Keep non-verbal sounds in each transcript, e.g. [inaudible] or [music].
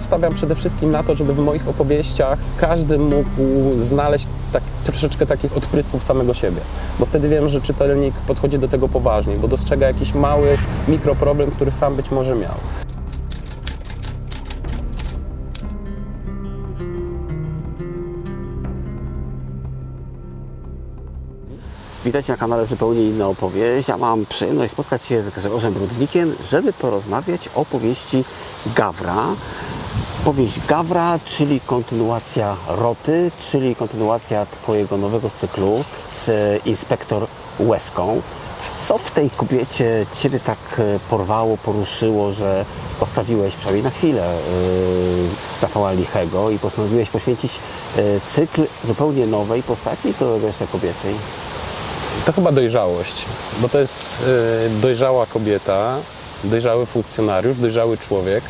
Stawiam przede wszystkim na to, żeby w moich opowieściach każdy mógł znaleźć tak, troszeczkę takich odprysków samego siebie. Bo wtedy wiem, że czytelnik podchodzi do tego poważniej, bo dostrzega jakiś mały mikroproblem, który sam być może miał. Witajcie na kanale Zupełnie Inna Opowieść. Ja mam przyjemność spotkać się z Grzegorzem Brudnikiem, żeby porozmawiać o powieści Gawra. Powieść Gawra, czyli kontynuacja Roty, czyli kontynuacja Twojego nowego cyklu z inspektor Łezką. Co w tej kobiecie Ciebie tak e, porwało, poruszyło, że postawiłeś przynajmniej na chwilę yy, Rafała Lichego i postanowiłeś poświęcić e, cykl zupełnie nowej postaci, tego jeszcze kobiecej? To chyba dojrzałość, bo to jest y, dojrzała kobieta, dojrzały funkcjonariusz, dojrzały człowiek.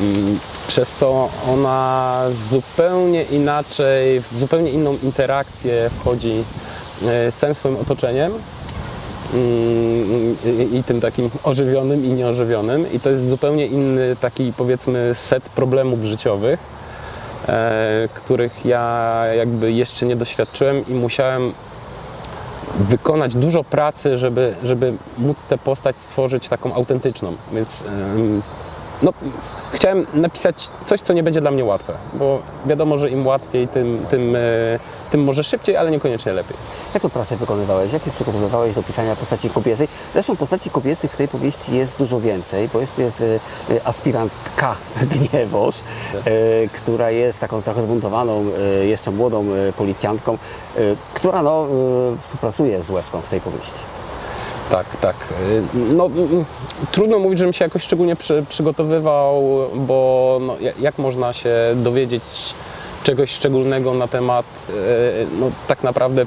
I przez to ona zupełnie inaczej, w zupełnie inną interakcję wchodzi y, z całym swoim otoczeniem mm, i, i tym takim ożywionym i nieożywionym. I to jest zupełnie inny taki powiedzmy set problemów życiowych, e, których ja jakby jeszcze nie doświadczyłem i musiałem wykonać dużo pracy, żeby, żeby móc tę postać stworzyć taką autentyczną. Więc no, chciałem napisać coś, co nie będzie dla mnie łatwe, bo wiadomo, że im łatwiej, tym, tym, e, tym może szybciej, ale niekoniecznie lepiej. Jaką pracę wykonywałeś? Jak się przygotowywałeś do pisania postaci kobiecej? Zresztą postaci kobiecych w tej powieści jest dużo więcej, bo jeszcze jest e, e, aspirantka [laughs] Gniewosz, e, która jest taką trochę zbuntowaną, jeszcze młodą policjantką, która no, współpracuje z Łezką w tej powieści. Tak, tak. No, trudno mówić, żebym się jakoś szczególnie przy, przygotowywał, bo no, ja- jak można się dowiedzieć czegoś szczególnego na temat y, no, tak naprawdę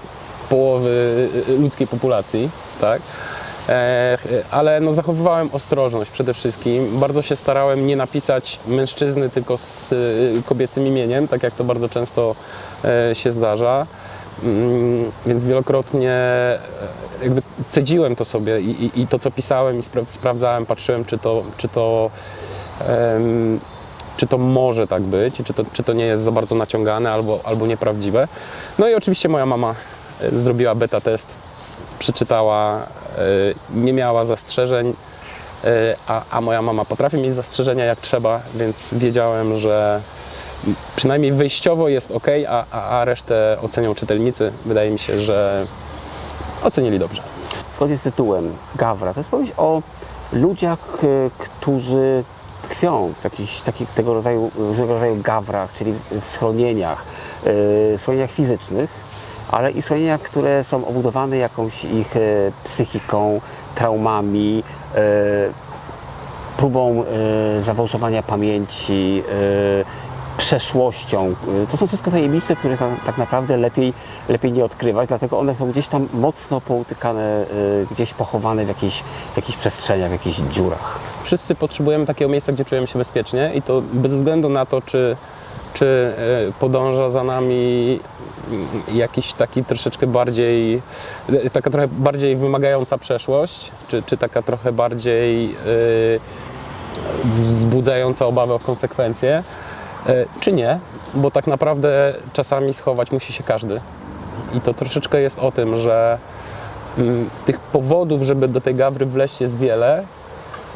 połowy ludzkiej populacji, tak? E, Ale no, zachowywałem ostrożność przede wszystkim. Bardzo się starałem nie napisać mężczyzny tylko z kobiecym imieniem, tak jak to bardzo często e, się zdarza. Mm, Więc wielokrotnie e, jakby cedziłem to sobie i, i, i to, co pisałem i spra- sprawdzałem, patrzyłem, czy to, czy to, em, czy to może tak być, czy to, czy to nie jest za bardzo naciągane albo, albo nieprawdziwe. No i oczywiście moja mama e, zrobiła beta test, przeczytała, e, nie miała zastrzeżeń, a, a moja mama potrafi mieć zastrzeżenia jak trzeba, więc wiedziałem, że przynajmniej wyjściowo jest ok, a, a, a resztę ocenią czytelnicy. Wydaje mi się, że ocenili dobrze. Zgodnie z tytułem Gawra, to jest powieść o ludziach, e, którzy tkwią w jakichś takich tego rodzaju, różnego rodzaju gawrach, czyli w schronieniach, e, schronieniach fizycznych, ale i schronieniach, które są obudowane jakąś ich e, psychiką, traumami, próbą zawałszowania pamięci, przeszłością. E, To są wszystko tajemnice, które tam, tak naprawdę lepiej, lepiej nie odkrywać, dlatego one są gdzieś tam mocno poutykane, e, gdzieś pochowane w jakichś, w jakichś przestrzeniach, w jakichś dziurach. Wszyscy potrzebujemy takiego miejsca, gdzie czujemy się bezpiecznie i to bez względu na to, czy, czy e, podąża za nami jakiś taki troszeczkę bardziej, taka trochę bardziej wymagająca przeszłość, czy, czy taka trochę bardziej e, wzbudzająca obawę o konsekwencje, czy nie, bo tak naprawdę czasami schować musi się każdy. I to troszeczkę jest o tym, że mm, tych powodów, żeby do tej gawry wleść jest wiele,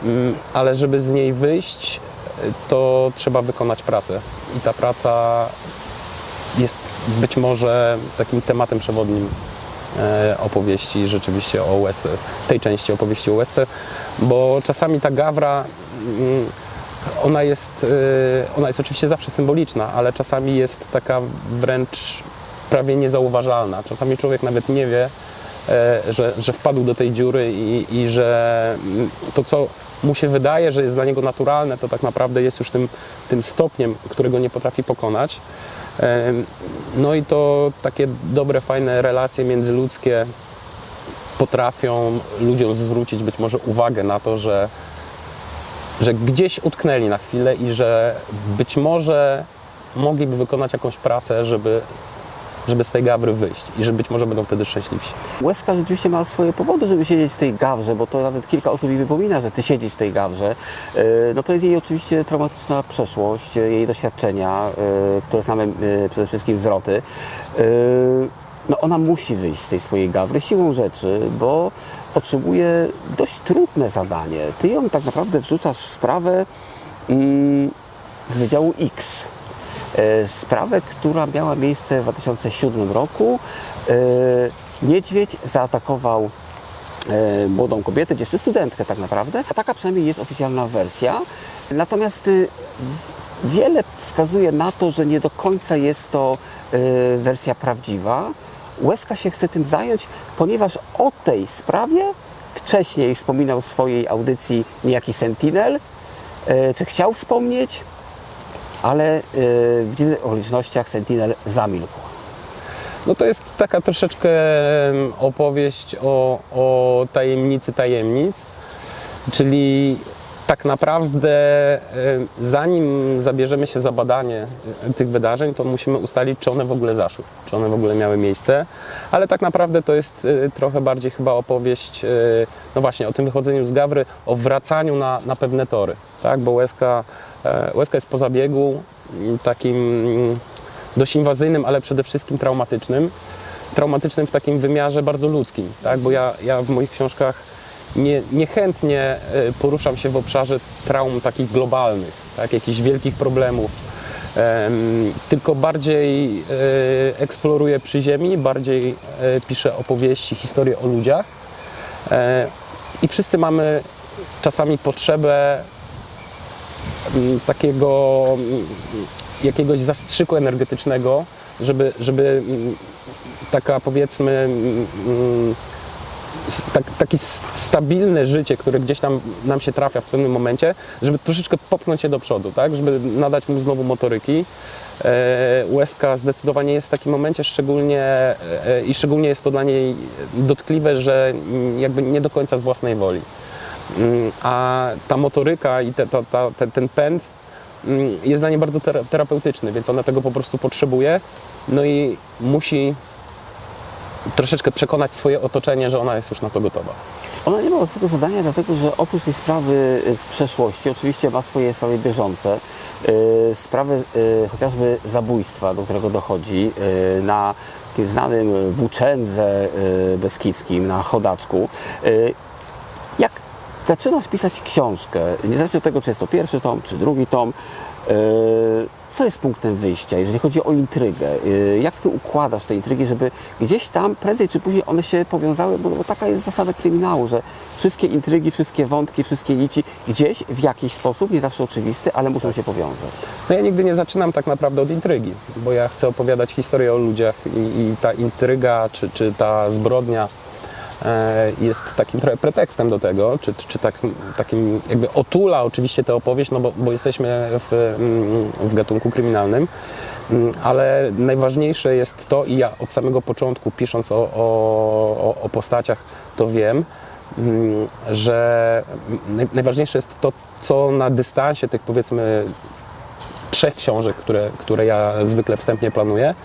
Mm, ale żeby z niej wyjść, y, to trzeba wykonać pracę. I ta praca jest być może takim tematem przewodnim e, opowieści rzeczywiście o Łesce, tej części opowieści o Łesce, bo czasami ta gawra, mm, ona jest, y, ona jest oczywiście zawsze symboliczna, ale czasami jest taka wręcz prawie niezauważalna. Czasami człowiek nawet nie wie, e, że, że wpadł do tej dziury i, i że mm, to, co mu się wydaje, że jest dla niego naturalne, to tak naprawdę jest już tym, tym stopniem, którego nie potrafi pokonać. Em, No i to takie dobre, fajne relacje międzyludzkie potrafią ludziom zwrócić być może uwagę na to, że, że gdzieś utknęli na chwilę i że być może mogliby wykonać jakąś pracę, żeby żeby z tej gawry wyjść i że być może będą wtedy szczęśliwsi. Łezka rzeczywiście ma swoje powody, żeby siedzieć w tej gawrze, bo to nawet kilka osób mi wypomina, że ty siedzisz w tej gawrze. E, No to jest jej oczywiście traumatyczna przeszłość, e, jej doświadczenia, e, które same przede wszystkim zwroty. No ona musi wyjść z tej swojej gawry siłą rzeczy, bo potrzebuje dość trudne zadanie. Ty ją tak naprawdę wrzucasz w sprawę mm, z Wydziału X. E, Sprawę, która miała miejsce w 2007 roku. E, Niedźwiedź zaatakował e, młodą kobietę, jeszcze studentkę tak naprawdę. A taka przynajmniej jest oficjalna wersja. Natomiast y, wiele wskazuje na to, że nie do końca jest to y, wersja prawdziwa. Łezka się chce tym zająć, ponieważ o tej sprawie wcześniej wspominał w swojej audycji niejaki Sentinel. E, Czy chciał wspomnieć? Ale y, w dziwnych okolicznościach Sentinel zamilkł. No to jest taka troszeczkę opowieść o, o tajemnicy tajemnic, czyli tak naprawdę em, zanim zabierzemy się za badanie e, tych wydarzeń, to musimy ustalić, czy one w ogóle zaszły, czy one w ogóle miały miejsce, ale tak naprawdę to jest e, trochę bardziej chyba opowieść, no właśnie, o tym wychodzeniu z Gawry, o wracaniu na, na pewne tory, tak, bo łezka, e, łezka jest po zabiegu m, takim mm, dość inwazyjnym, ale przede wszystkim traumatycznym. Traumatycznym w takim wymiarze bardzo ludzkim, tak? bo ja, ja w moich książkach nie, niechętnie e, poruszam się w obszarze traum takich globalnych, tak? jakichś wielkich problemów, em, tylko bardziej e, eksploruję przy ziemi, bardziej e, piszę opowieści, historie o ludziach i wszyscy mamy czasami potrzebę mm, takiego mm, jakiegoś zastrzyku energetycznego, żeby, żeby mm, taka powiedzmy tak, takie stabilne życie, które gdzieś tam nam się trafia w pewnym momencie, żeby troszeczkę popchnąć się do przodu, tak? żeby nadać mu znowu motoryki. Łezka zdecydowanie jest w takim momencie szczególnie e, i szczególnie jest to dla niej dotkliwe, że jakby nie do końca z własnej woli. Mm, A ta motoryka i te, ta, ta, ten, ten pęd mm, jest dla niej bardzo tera- terapeutyczny, więc ona tego po prostu potrzebuje. No i musi troszeczkę przekonać swoje otoczenie, że ona jest już na to gotowa. Ona nie ma łatwego zadania, dlatego że oprócz tej sprawy y, z przeszłości, oczywiście ma swoje sprawy bieżące, y, sprawy y, chociażby zabójstwa, do którego dochodzi y, na takim znanym włóczędze y, beskidzkim, na chodaczku. Y, Jak zaczynasz pisać książkę, niezależnie od tego, czy jest to pierwszy tom, czy drugi tom, co jest punktem wyjścia, jeżeli chodzi o intrygę? Y, Jak ty układasz te intrygi, żeby gdzieś tam prędzej czy później one się powiązały, bo, bo taka jest zasada kryminału, że wszystkie intrygi, wszystkie wątki, wszystkie nici gdzieś w jakiś sposób, nie zawsze oczywisty, ale muszą się powiązać. No ja nigdy nie zaczynam tak naprawdę od intrygi, bo ja chcę opowiadać historię o ludziach i, i ta intryga czy, czy ta zbrodnia e, jest takim trochę pretekstem do tego, czy, czy tak, takim jakby otula oczywiście tę opowieść, no bo, bo jesteśmy w, mm, w gatunku kryminalnym, Mm, ale najważniejsze jest to i ja od samego początku pisząc o, o, o- postaciach to wiem, mm, że naj- najważniejsze jest to, co na dystansie tych powiedzmy trzech książek, które, które ja zwykle wstępnie planuję,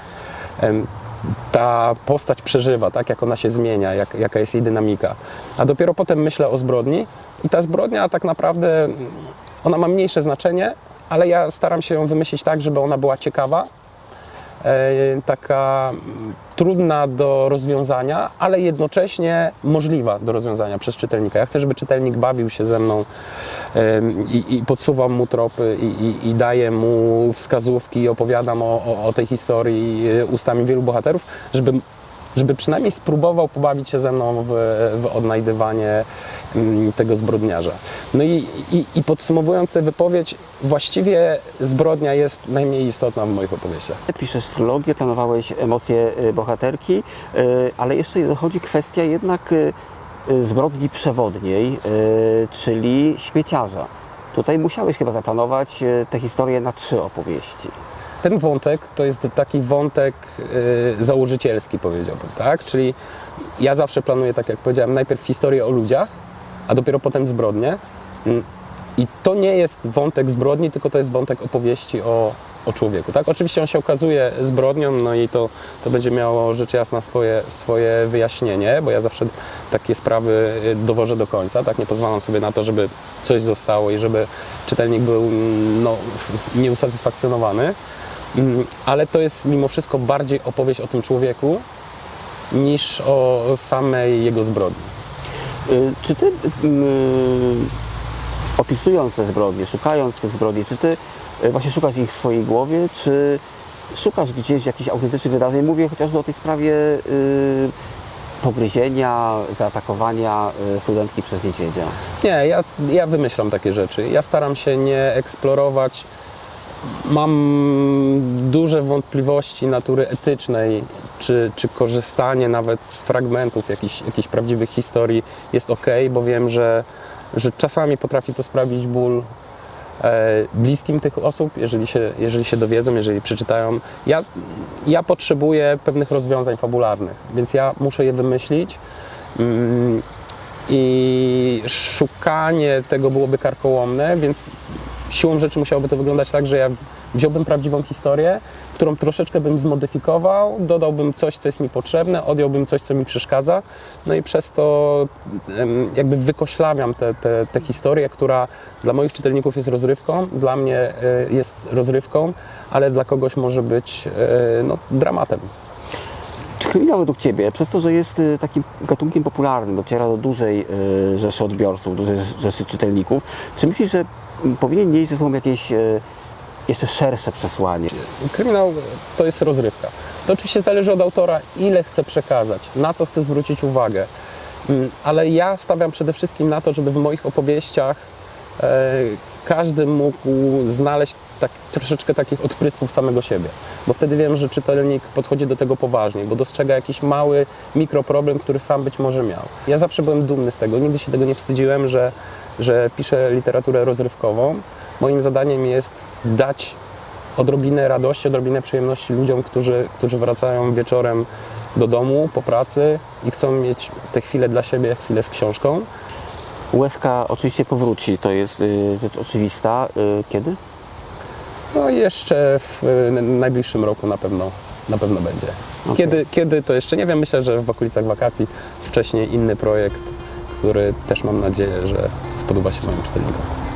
ta postać przeżywa, tak, jak ona się zmienia, jak, jaka jest jej dynamika. A dopiero potem myślę o zbrodni i ta zbrodnia tak naprawdę, mm, ona ma mniejsze znaczenie, ale ja staram się ją wymyślić tak, żeby ona była ciekawa, taka mm, trudna do rozwiązania, ale jednocześnie możliwa do rozwiązania przez czytelnika. Ja chcę, żeby czytelnik bawił się ze mną i, i podsuwam mu tropy i, i, i daję mu wskazówki i opowiadam o, o, o tej historii e, ustami wielu bohaterów, żeby, żeby przynajmniej spróbował pobawić się ze mną w, w odnajdywanie mm, tego zbrodniarza. No i, i, i podsumowując tę wypowiedź, właściwie zbrodnia jest najmniej istotna w moich opowieściach. Piszesz trylogię, planowałeś emocje y, bohaterki, y, ale jeszcze dochodzi kwestia jednak y, zbrodni przewodniej, czyli śmieciarza. Tutaj musiałeś chyba zaplanować tę historię na trzy opowieści. Ten wątek to jest taki wątek y, założycielski, powiedziałbym, tak? Czyli ja zawsze planuję, tak jak powiedziałem, najpierw historię o ludziach, a dopiero potem zbrodnię. Mm, I to nie jest wątek zbrodni, tylko to jest wątek opowieści o, o człowieku. Tak? Oczywiście on się okazuje zbrodnią, no i to, to będzie miało rzecz jasna swoje, swoje wyjaśnienie, bo ja zawsze takie sprawy y, dowożę do końca, tak? nie pozwalam sobie na to, żeby coś zostało i żeby czytelnik był mm, no, nieusatysfakcjonowany, ale to jest mimo wszystko bardziej opowieść o tym człowieku niż o samej jego zbrodni. Y, Czy ty, mm, opisując te zbrodnie, szukając tych zbrodni, czy ty y, właśnie szukasz ich w swojej głowie, czy szukasz gdzieś jakichś autentycznych wydarzeń? Mówię chociażby o tej sprawie y, pogryzienia, zaatakowania studentki przez niedźwiedzia. Nie, ja, ja wymyślam takie rzeczy. Ja staram się nie eksplorować. Mam duże wątpliwości natury etycznej, czy, czy korzystanie nawet z fragmentów jakichś, jakichś prawdziwych historii jest ok, bo wiem, że, że czasami potrafi to sprawić ból e, bliskim tych osób, jeżeli się, jeżeli się dowiedzą, jeżeli przeczytają. Ja, ja potrzebuję pewnych rozwiązań fabularnych, więc ja muszę je wymyślić. Mm, i szukanie tego byłoby karkołomne, więc siłą rzeczy musiałoby to wyglądać tak, że ja wziąłbym prawdziwą historię, którą troszeczkę bym zmodyfikował, dodałbym coś, co jest mi potrzebne, odjąłbym coś, co mi przeszkadza, no i przez to jakby wykoślawiam tę historię, która dla moich czytelników jest rozrywką, dla mnie e, jest rozrywką, ale dla kogoś może być e, no, dramatem. Czy kryminał według Ciebie, przez to, że jest y, takim gatunkiem popularnym, dociera do dużej y, rzeszy odbiorców, dużej rzeszy czytelników, czy myślisz, że mm, powinien nieść ze sobą jakieś y, jeszcze szersze przesłanie? Kryminał to jest rozrywka. To oczywiście zależy od autora, ile chce przekazać, na co chce zwrócić uwagę. Mm, Ale ja stawiam przede wszystkim na to, żeby w moich opowieściach e, każdy mógł znaleźć tak, troszeczkę takich odprysków samego siebie. Bo wtedy wiem, że czytelnik podchodzi do tego poważnie, bo dostrzega jakiś mały mikroproblem, który sam być może miał. Ja zawsze byłem dumny z tego, nigdy się tego nie wstydziłem, że, że piszę literaturę rozrywkową. Moim zadaniem jest dać odrobinę radości, odrobinę przyjemności ludziom, którzy, którzy wracają wieczorem do domu po pracy i chcą mieć te chwile dla siebie, chwilę z książką. Łezka oczywiście powróci, to jest y, rzecz oczywista. Y, Kiedy? No i jeszcze w y, najbliższym roku na pewno, na pewno będzie. Kiedy, kiedy to jeszcze nie wiem, myślę, że w okolicach wakacji wcześniej inny projekt, który też mam nadzieję, że spodoba się moim czytelnikom.